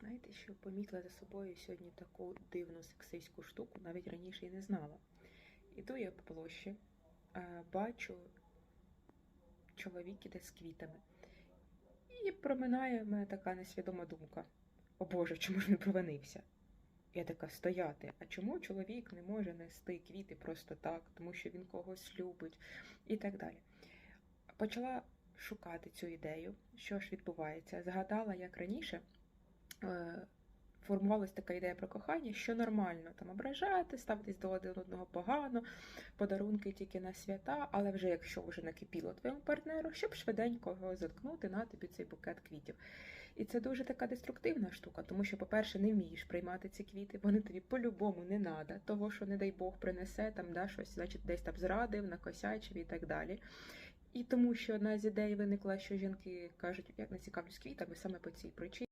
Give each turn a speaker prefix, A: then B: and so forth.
A: Знаєте, що помітила за собою сьогодні таку дивну сексистську штуку, навіть раніше і не знала. Іду я по площі, е, бачу, чоловік іде з квітами. І проминає в мене така несвідома думка: О Боже, чому ж він провинився? Я така стояти. А чому чоловік не може нести квіти просто так, тому що він когось любить і так далі. Почала шукати цю ідею, що ж відбувається. Згадала, як раніше е, формувалась така ідея про кохання, що нормально там ображати, ставитись до один одного погано, подарунки тільки на свята, але вже якщо вже накипіло твоєму партнеру, щоб швиденько його заткнути на тобі цей букет квітів. І це дуже така деструктивна штука, тому що, по-перше, не вмієш приймати ці квіти, вони тобі по-любому не треба, того, що, не дай Бог, принесе там да, щось, значить, десь там зрадив, накосячив і так далі. І тому, що одна з ідей виникла, що жінки кажуть, я не цікавлюсь квітами саме по цій причині.